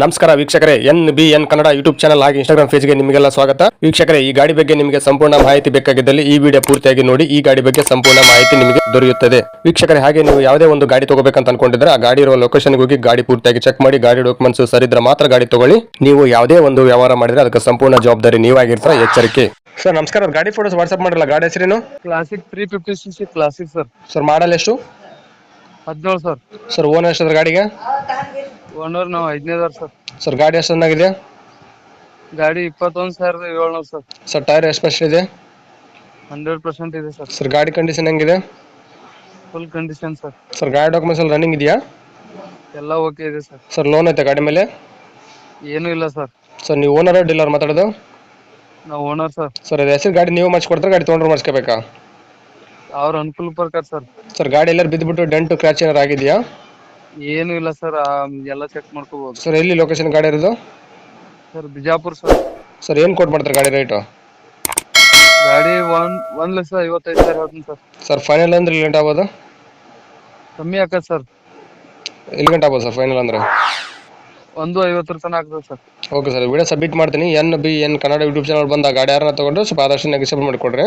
ನಮಸ್ಕಾರ ವೀಕ್ಷಕರೇ N B N Kannada YouTube channel ಹಾಗೆ ಇನ್ಸ್ಟಾಗ್ರಾಮ್ ಪೇಜ್ಗೆ ನಿಮಗೆಲ್ಲ ಸ್ವಾಗತ. ವೀಕ್ಷಕರೇ ಈ ಗಾಡಿ ಬಗ್ಗೆ ನಿಮಗೆ ಸಂಪೂರ್ಣ ಮಾಹಿತಿ ಬೇಕಾಗಿದ್ದಲ್ಲಿ ಈ ವಿಡಿಯೋ ಪೂರ್ತಿಯಾಗಿ ನೋಡಿ ಈ ಗಾಡಿ ಬಗ್ಗೆ ಸಂಪೂರ್ಣ ಮಾಹಿತಿ ನಿಮಗೆ ದೊರೆಯುತ್ತದೆ. ವೀಕ್ಷಕರೇ ಹಾಗೆ ನೀವು ಯಾವುದೇ ಒಂದು ಗಾಡಿ ತಗೋಬೇಕಂತ ಅನ್ಕೊಂಡಿದ್ರೆ ಆ ಗಾಡಿ ಇರುವ ಲೊಕೇಶನ್ಗೆ ಹೋಗಿ ಗಾಡಿ ಪೂರ್ತಿಯಾಗಿ ಚೆಕ್ ಮಾಡಿ ಗಾಡಿ ಡಾಕ್ಯುಮೆಂಟ್ಸ್ ಸರಿದ್ರೆ ಮಾತ್ರ ಗಾಡಿ ತಗೊಳ್ಳಿ. ನೀವು ಯಾವುದೇ ಒಂದು ವ್ಯವಹಾರ ಮಾಡಿದ್ರೆ ಅದಕ್ಕೆ ಸಂಪೂರ್ಣ ಜವಾಬ್ದಾರಿ ನೀವಾಗಿರ್ತೀರ ಎಚ್ಚರಿಕೆ. ಸರ್ ನಮಸ್ಕಾರ ಗಾಡಿ ಫೋಟೋಸ್ ವಾಟ್ಸ್ಆಪ್ ಮಾಡಿರಲ್ಲ ಗಾಡಿ ಹೆಸರೇನು? Classic three fifty C C classic sir sir model ಎಷ್ಟು? ಹದಿನೇಳು ಸರ್ ಸರ್ ಓನ್ ಎಷ್ಟು ಗಾಡಿಗೆ? ಓನರ್ ನಾವು ಐದನೇದಾರ ಸರ್ ಸರ್ ಗಾಡಿ ಎಷ್ಟು ಚೆನ್ನಾಗಿದೆ ಗಾಡಿ ಇಪ್ಪತ್ತೊಂದು ಸಾವಿರದ ಏಳ್ನೂರು ಸರ್. ಸರ್ ಟೈರ್ ಎಷ್ಟು ಇದೆ? ಹಂಡ್ರೆಡ್ ಪರ್ಸೆಂಟ್ ಇದೆ ಸರ್. ಸರ್ ಗಾಡಿ ಕಂಡೀಷನ್ ಹೆಂಗಿದೆ? Full condition sir. ಸರ್ ಗಾಡಿ ಡಾಕ್ಯುಮೆಂಟ್ಸ್ ಎಲ್ಲ ರನ್ನಿಂಗ್ ಇದೆಯಾ? ಎಲ್ಲ ಓಕೆ ಇದೆ ಸರ್. ಸರ್ ಲೋನ್ ಐತೆ ಗಾಡಿ ಮೇಲೆ? ಏನೂ ಇಲ್ಲ ಸರ್. ಸರ್ ನೀವು ಓನರ್ ಡೀಲರ್ ಮಾತಾಡೋದು? ನಾವು ಓನರ್ ಸರ್. ಸರ್ ಅದು ಹೆಸರು ಗಾಡಿ ನೀವು ಮಾಡಿಸ್ಕೊಡ್ತಾರೆ ಗಾಡಿ ತೊಗೊಂಡ್ರೆ ಮಾಡಿಸ್ಕೋಬೇಕಾ? ಅವ್ರ ಅನುಕೂಲ ಪ್ರಕಾರ ಸರ್. ಸರ್ ಗಾಡಿ ಎಲ್ಲರೂ ಬಿದ್ದುಬಿಟ್ಟು ಡೆಂಟು ಕ್ರ್ಯಾಚ್ ಏನಾರು ಆಗಿದೆಯಾ? ಏನೂ ಇಲ್ಲ ಸರ್ ಎಲ್ಲ ಚೆಕ್ ಮಾಡ್ಕೋಬಹುದು ಸರ್ ಎಲ್ಲಿ ಲೊಕೇಶನ್ ಗಾಡಿ ಇರೋದು? Sir Bijapur sir. ಸರ್ ಏನು ಕೊಟ್ಟು ಮಾಡ್ತಾರೆ ಗಾಡಿ ರೇಟು ಗಾಡಿ ಒನ್ ಒಂದು ಲಕ್ಷ ಐವತ್ತೈದು ಸಾವಿರ ಹೇಳ್ತೀನಿ ಸರ್. ಸರ್ ಫೈನಲ್ ಅಂದ್ರೆ ಇಲ್ಲಿ ಗಂಟೆ ಆಗ್ಬೋದು? ಕಮ್ಮಿ ಆಕತ್ ಸರ್. ಎಲ್ಲಿ ಗಂಟೆ ಆಗ್ಬೋದು ಸರ್ ಫೈನಲ್ ಅಂದ್ರೆ? ಒಂದು ಐವತ್ತರ ತನಕ ಆಗ್ತದೆ sir. Okay sir video submit ಮಾಡ್ತೀನಿ. N B N Kannada YouTube channel ಬಂದ ಗಾಡಿ ಯಾರನ್ನ ತಗೊಂಡ್ರು ಸ್ವಲ್ಪ ಆದಷ್ಟು ನೆಗೆಸಬಲ್ ಮಾಡಿಕೊಡ್ರಿ.